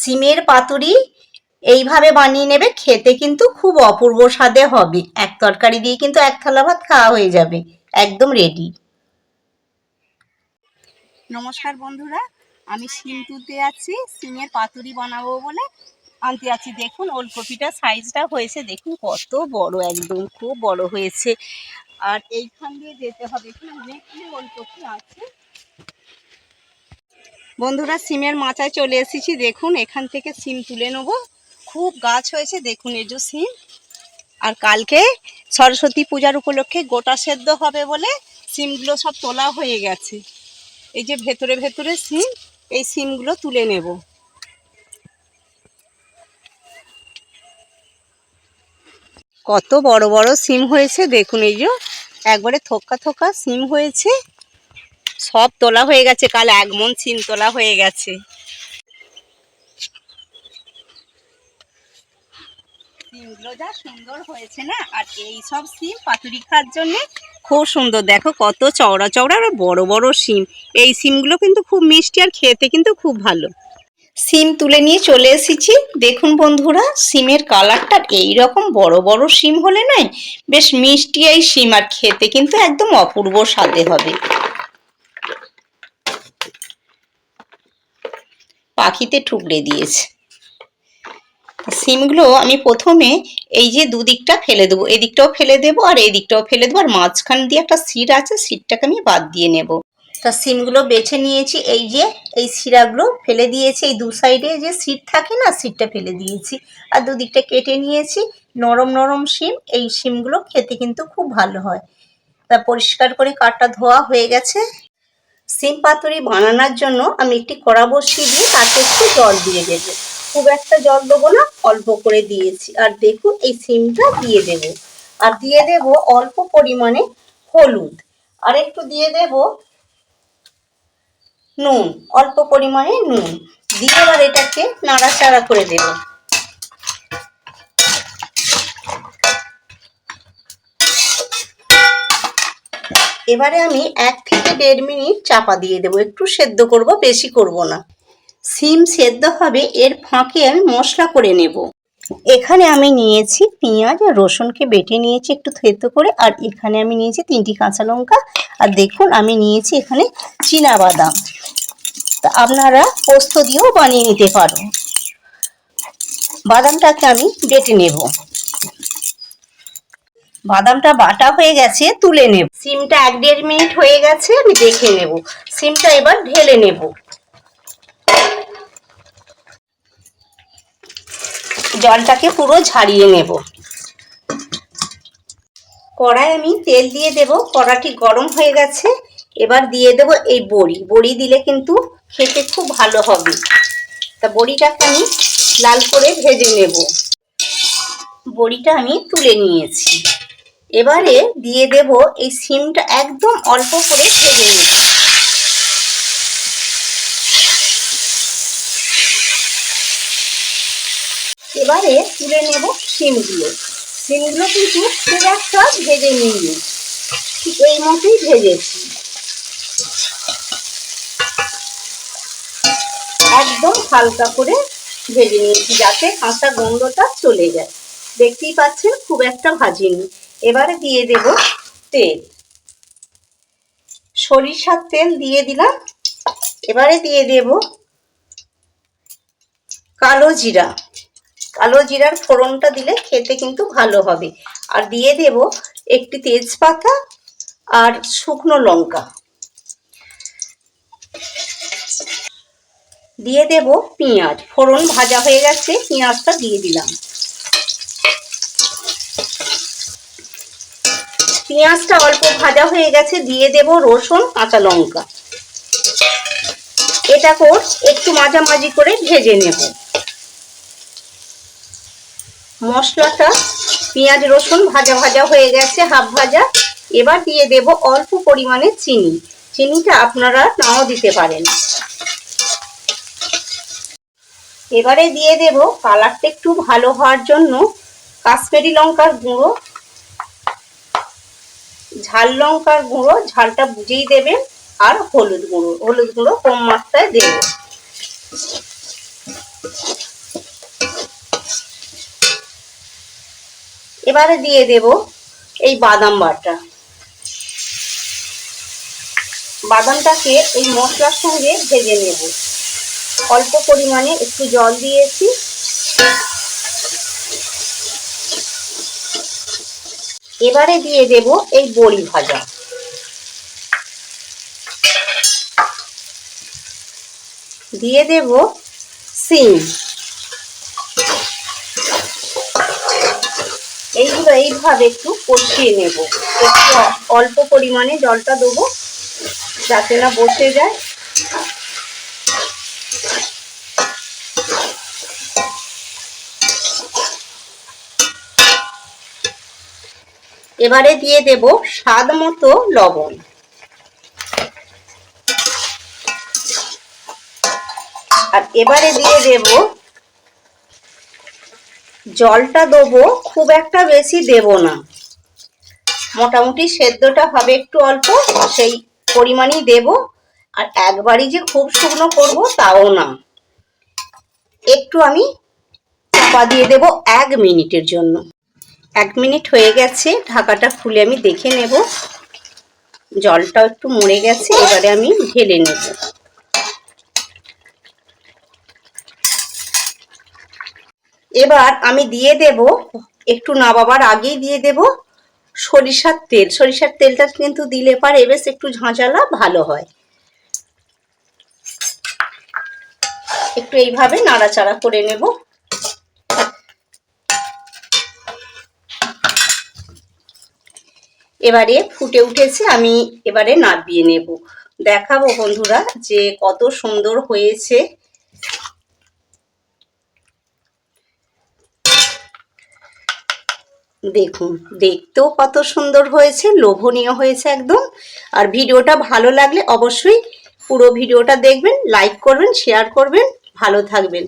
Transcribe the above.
সিমের পাতুরি এইভাবে বানিয়ে নেবে, খেতে কিন্তু খুব অপূর্ব স্বাদে হবে। এক তরকারি দিয়ে কিন্তু এক থালা ভাত খাওয়া হয়ে যাবে, একদম রেডি নমস্কার বন্ধুরা, আমি সিম তুলতে যাচ্ছি সিমের পাতুরি বানাবো বলে। আনতে যাচ্ছি দেখুন, ওলকপিটার সাইজটা হয়েছে, দেখুন, কত বড় একদম, খুব বড় হয়েছে। আর এইখান দিয়ে যেতে হবে, এখানে অনেকগুলো ওলকপি আছে। বন্ধুরা, সিমের মাচায় চলে এসেছি। দেখুন, এখান থেকে সিম তুলে নেব। খুব গাছ হয়েছে, দেখুন এই যে সিম। আর কালকে সরস্বতী পূজার উপলক্ষে গোটা সেদ্ধ হবে বলে সিমগুলো সব তোলা হয়ে গেছে। এই যে ভেতরে ভেতরে সিম, এই সিমগুলো তুলে নেব। কত বড় বড় সিম হয়েছে, দেখুন এই যে। একবারে থোকা থোকা সিম হয়েছে। সব তোলা হয়ে গেছে কাল এক মন সিম তোলা হয়ে গেছে। সিমগুলো যা সুন্দর হয়েছে না আর এই সব সিম পাতুরি খাওয়ার জন্য খুব সুন্দর। দেখো কত চওড়া চওড়া আর বড় বড় সিম। এই সিমগুলো কিন্তু খুব মিষ্টি আর খেতে কিন্তু খুব ভালো। সিম তুলে নিয়ে চলে এসেছি। দেখুন বন্ধুরা সিমের কালারটা এই রকম বড় বড় সিম হলে নয় বেশ মিষ্টি এই সিম আর খেতে কিন্তু একদম অপূর্ব স্বাদে হবে। পাখিতে ঠুকরে দিয়েছে। সিমগুলো আমি প্রথমে এই যে দুদিকটা ফেলে দেবো, এদিকটাও ফেলে দেবো আর এদিকটাও ফেলে দেবো আর মাঝখান দিয়ে একটা সিট আছে, সিটটাকে আমি বাদ দিয়ে নেব। তা সিমগুলো বেছে নিয়েছি, এই যে, এই শিরাগুলো ফেলে দিয়েছি, এই দু সাইডে যে সিট থাকে না, সিটটা ফেলে দিয়েছি। আর দুদিকটা কেটে নিয়েছি, নরম নরম সিম এই সিমগুলো খেতে কিন্তু খুব ভালো হয়। তা পরিষ্কার করে কাঠটা ধোয়া হয়ে গেছে সিম পাতুরি বানানোর জন্য আমি একটি কড়া বসিয়ে দিয়ে তাতে একটু জল দিয়ে দেবো। খুব একটা জল দেবো না, অল্প করে দিয়েছি। আর দেখুন, এই সিমটা দিয়ে দেব। আর দিয়ে দেব অল্প পরিমাণে হলুদ। আর একটু দিয়ে দেব নুন, অল্প পরিমাণে নুন। দিয়ে এবার এটাকে নাড়াচাড়া করে দেব। এবারে আমি এক থেকে দেড় মিনিট চাপা দিয়ে দেবো। একটু সেদ্ধ করব, বেশি করব না। সিম সেদ্ধ হবে, এর ফাঁকে আমি মশলা করে নেব। এখানে আমি নিয়েছি পেঁয়াজ আর রসুনকে বেটে নিয়েছি একটু থেতো করে, আর এখানে আমি নিয়েছি তিনটি কাঁচা লঙ্কা। আর দেখুন, আমি নিয়েছি এখানে চীনা বাদাম তা আপনারা পোস্ত দিয়েও বানিয়ে নিতে পারো। বাদামটাকে আমি বেটে নেব। বাদামটা বাটা হয়ে গেছে, তুলে নেব। সিমটা এক দেড় মিনিট হয়ে গেছে, আমি দেখে নেব। সিমটা এবার ঢেলে নেব। জলটাকে পুরো ঝারিয়ে নেব। কড়াই আমি তেল দিয়ে দেব, কড়াটি গরম হয়ে গেছে। এবার দিয়ে দেব এই বড়ি। বড়ি দিলে কিন্তু খেতে খুব ভালো হবে। তা বড়িটাকে আমি লাল করে ভেজে নেব। বড়িটা আমি তুলে নিয়েছি। এবারে দিয়ে দেব এই সিমটা একদম অল্প করে ভেজে নেব এবারে তুলে নেব সিমগুলো। সিমগুলো কিন্তু খুব একটা ভেজে নিইনি। ঠিক এই মতোই ভেজেছি। একদম হালকা করে ভেজে নিয়েছি যাতে কাঁচা গন্ধটা চলে যায়। দেখতেই পাচ্ছেন খুব একটা ভাজিনি। এবারে দিয়ে দেব তেল। সরিষার তেল দিয়ে দিলাম। এবারে দিয়ে দেব কালো জিরা। কালো জিরার ফোড়নটা দিলে খেতে কিন্তু ভালো হবে। আর দিয়ে দেব একটি তেজপাতা আর শুকনো লঙ্কা। দিয়ে দেব পেঁয়াজ। ফোড়ন ভাজা হয়ে গেছে, পেঁয়াজটা দিয়ে দিলাম। পেঁয়াজটা অল্প ভাজা হয়ে গেছে, দিয়ে দেব রসুন, কাঁচা লঙ্কা। এটা এটাকেও একটু মাঝামাঝি করে ভেজে নেব। মশলাটা পেঁয়াজ, রসুন ভাজা ভাজা হয়ে গেছে, হাফ ভাজা। এবার দিয়ে দেব অল্প পরিমাণে চিনি। চিনিটা আপনারা নাও দিতে পারেন। এবারে দিয়ে দেব কালারটা একটু ভালো হওয়ার জন্য কাশ্মীরি লঙ্কার গুঁড়ো। ঝাল লঙ্কার গুঁড়ো, ঝালটা বুঝেই দেবেন, আর হলুদ গুঁড়ো হলুদ গুঁড়ো কম মাত্রায় দেব এবারে দিয়ে দেব এই বাদাম বাটা। বাদামটাকে এই মশলার সঙ্গে ভেজে নেব। অল্প পরিমাণে একটু জল দিয়েছি। এবারে দিয়ে দেব এই বড়ি ভাজা। দিয়ে দেব সিম। এইগুলো এইভাবে একটু কষিয়ে নেব। একটু অল্প পরিমাণে জলটা দেবো, যাতে না বসে যায়। এবারে দিয়ে দেব স্বাদ মতো লবণ। আর এবারে দিয়ে দেব, জলটা দেবো, খুব একটা বেশি দেব না। মোটামুটি সেদ্ধটা হবে একটু অল্প, সেই পরিমাণই দেব। আর একবারই যে খুব শুকনো করব তাও না। একটু আমি চাপা দিয়ে দেব এক মিনিটের জন্য। এক মিনিট হয়ে গেছে, ঢাকাটা খুলে আমি দেখে নেব। জলটাও একটু মরে গেছে, এবারে আমি ঢেলে নেব। এবার আমি দিয়ে দেব, একটু নাবাবার আগেই দিয়ে দেব সরিষার তেল। সরিষার তেলটা কিন্তু দিলে পারে, বেশ একটু ঝাঁঝালা ভালো হয়। একটু এইভাবে নাড়াচাড়া করে নেব। এবারে ফুটে উঠেছে, আমি এবারে নাড়িয়ে নেব। দেখাবো বন্ধুরা যে কত সুন্দর হয়েছে। দেখুন, দেখতেও কত সুন্দর হয়েছে, লোভনীয় হয়েছে একদম। আর ভিডিওটা ভালো লাগলে অবশ্যই পুরো ভিডিওটা দেখবেন, লাইক করবেন, শেয়ার করবেন। ভালো থাকবেন।